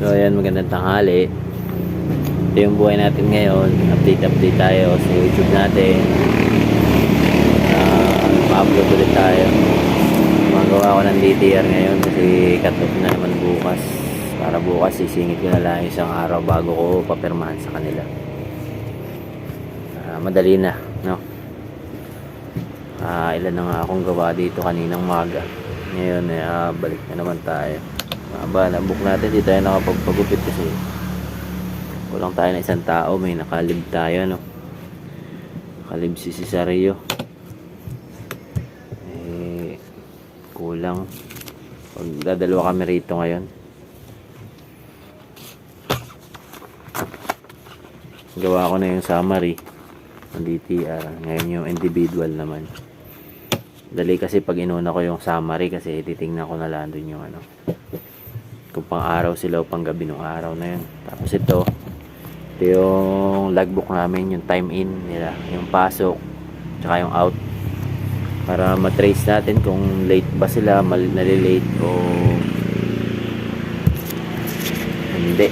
So ayan, magandang tanghali. Ito yung buhay natin ngayon. Update update tayo sa YouTube natin. Uh, ma-upload ulit tayo. Magawa ko ng DTR ngayon kasi cut na naman bukas. Para bukas sisingit ko na lang isang araw bago ko papirmahan sa kanila. Ah, madali na, no? Ah, ilan na nga akong gawa dito kaninang maga. Ngayon, eh, ah, balik na naman tayo. Aba, nabook natin, di tayo nakapagpagupit kasi kulang tayo ng isang tao, may nakalib tayo, no? Nakalib si Cesario. Eh, kulang. Pag dadalawa kami rito ngayon. Gawa ko na yung summary ng DTR. Ngayon yung individual naman. Dali kasi pag inuna ko yung summary kasi titingnan ko na lang dun yung ano kung pang araw sila o pang gabi nung araw na yun. Tapos ito, ito yung logbook namin, yung time in nila, yung pasok, tsaka yung out. Para matrace natin kung late ba sila, mal nalilate o hindi.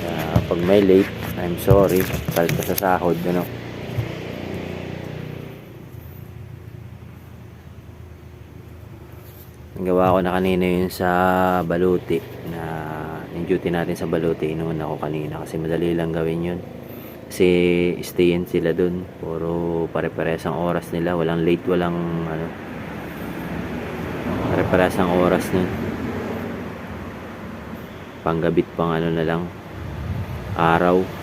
Kaya pag may late, I'm sorry, palta sa sahod, ano. Gawa ko na kanina yun sa baluti na yung duty natin sa baluti inuuna ko kanina kasi madali lang gawin yun. Kasi stay in sila dun puro pare-pares ang oras nila walang late walang ano pare-pares ang oras nun. Panggabit pang ano na lang araw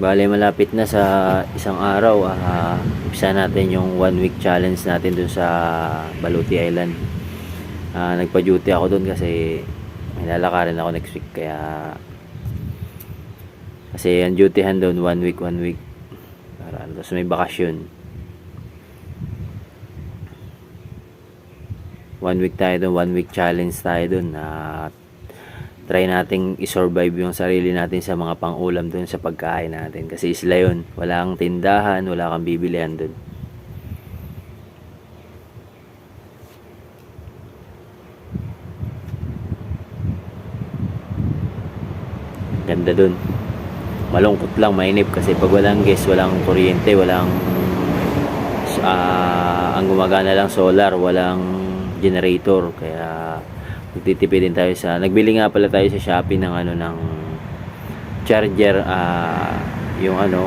Bale, malapit na sa isang araw. ah umpisa natin yung one week challenge natin dun sa Baluti Island. Ah, nagpa-duty ako dun kasi may lalakarin ako next week. Kaya kasi ang dutyhan doon one week, one week. Para, tapos may bakasyon. One week tayo doon, one week challenge tayo doon. At try nating i-survive yung sarili natin sa mga pang-ulam doon sa pagkain natin. Kasi isla yun. Walang tindahan, wala kang bibilihan doon. Ganda doon. Malungkot lang, mainip kasi pag walang gas, walang kuryente, walang ah, ang gumagana lang solar, walang generator. Kaya magtitipid din tayo sa nagbili nga pala tayo sa Shopee ng ano ng charger ah yung ano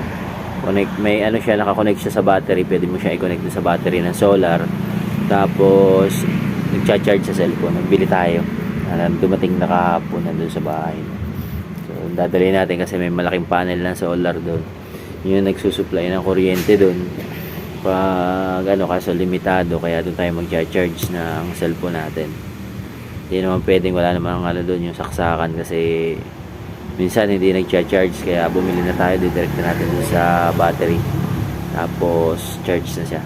connect may ano siya nakakonect siya sa battery pwede mo siya i-connect sa battery ng solar. Tapos nagcha-charge sa cellphone nagbili tayo. Uh, dumating na kahapon nandun sa bahay so dadali natin kasi may malaking panel ng solar doon yun nagsusupply ng kuryente doon pag ano kaso limitado kaya doon tayo magcha-charge ng cellphone natin hindi naman pwedeng wala naman ano doon yung saksakan kasi minsan hindi nagcha-charge kaya bumili na tayo didirect na natin sa battery. Tapos charge na siya.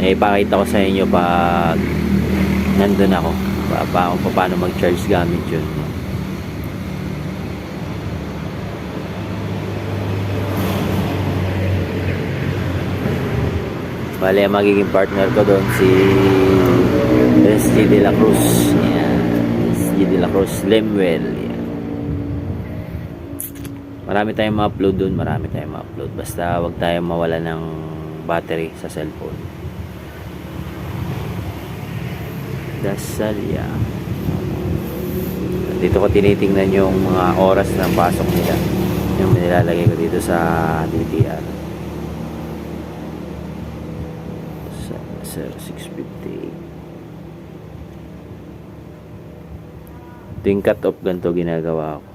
Eh ipakita ko sa inyo pag nandun ako. Pa, pa, paano mag-charge gamit yun Bale, magiging partner ko doon si SG De La Cruz. Yan. SG De La Cruz Lemwell. Yan. Marami tayong ma-upload doon. Marami tayong ma-upload. Basta wag tayong mawala ng battery sa cellphone. Dasalya. Dito ko tinitingnan yung mga oras ng pasok nila. Yung nilalagay ko dito sa DTR. Sir, 658. Ito yung cut off ganito ginagawa ko.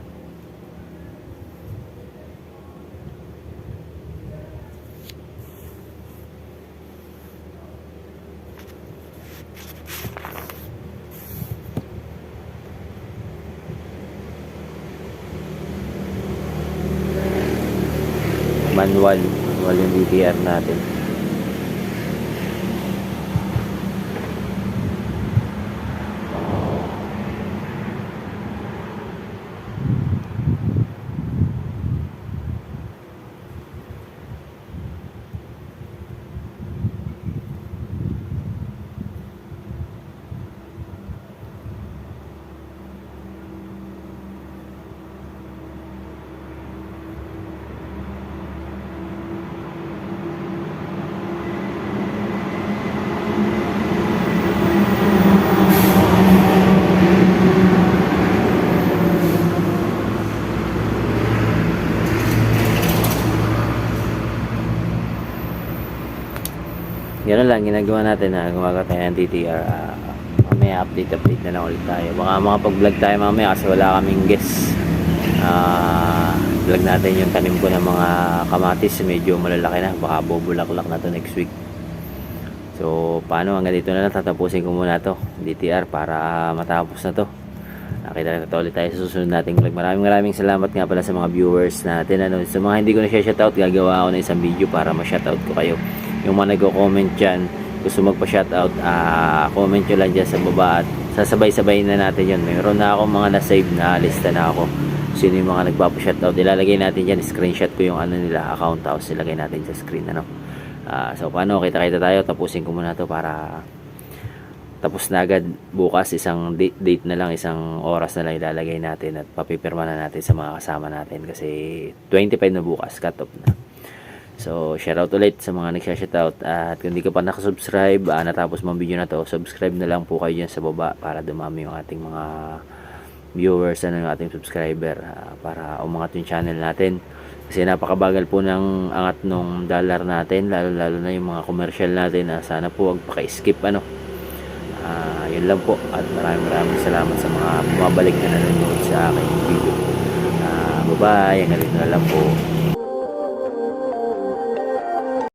Manual. Manual yung DTR natin. Lang, ginagawa natin na gumawa tayo ng DTR. ah, mamaya update update na lang ulit tayo. Baka makapag-vlog tayo mamaya kasi wala kaming guest. Ah, vlog natin yung tanim ko ng mga kamatis. Medyo malalaki na. Baka bubulaklak na to next week. So, paano hanggang dito na lang tatapusin ko muna to DTR para matapos na to. Nakita na ulit tayo sa susunod nating vlog. Maraming maraming salamat nga pala sa mga viewers natin. Ano, sa mga hindi ko na shoutout, gagawa ako ng isang video para ma-shoutout ko kayo. Yung mga nagko-comment dyan, gusto magpa-shoutout, ah comment nyo lang dyan sa baba at sasabay-sabay na natin yun. Mayroon na ako mga na-save na lista na ako. Sino yung mga nagpapa-shoutout. Ilalagay natin dyan, screenshot ko yung ano nila, account tapos ilagay natin sa screen. Ano. Ah, so paano, kita-kita tayo. Tapusin ko muna to para tapos na agad bukas isang date, date na lang isang oras na lang ilalagay natin at papipirma na natin sa mga kasama natin kasi 25 na bukas cut off na so shoutout ulit sa mga nagsha-shoutout. At kung hindi ka pa nakasubscribe ah, natapos mo ang video na to subscribe na lang po kayo dyan sa baba para dumami yung ating mga viewers ano yung ating subscriber ah, para umangat yung channel natin. Kasi napakabagal po ng angat nung dollar natin lalo lalo na yung mga commercial natin na sana po wag paka-skip ano. Ah, yun lang po. At maraming maraming salamat sa mga bumabalik na nanonood sa aking video. Ah, bye bye, hanggang dito na lang po.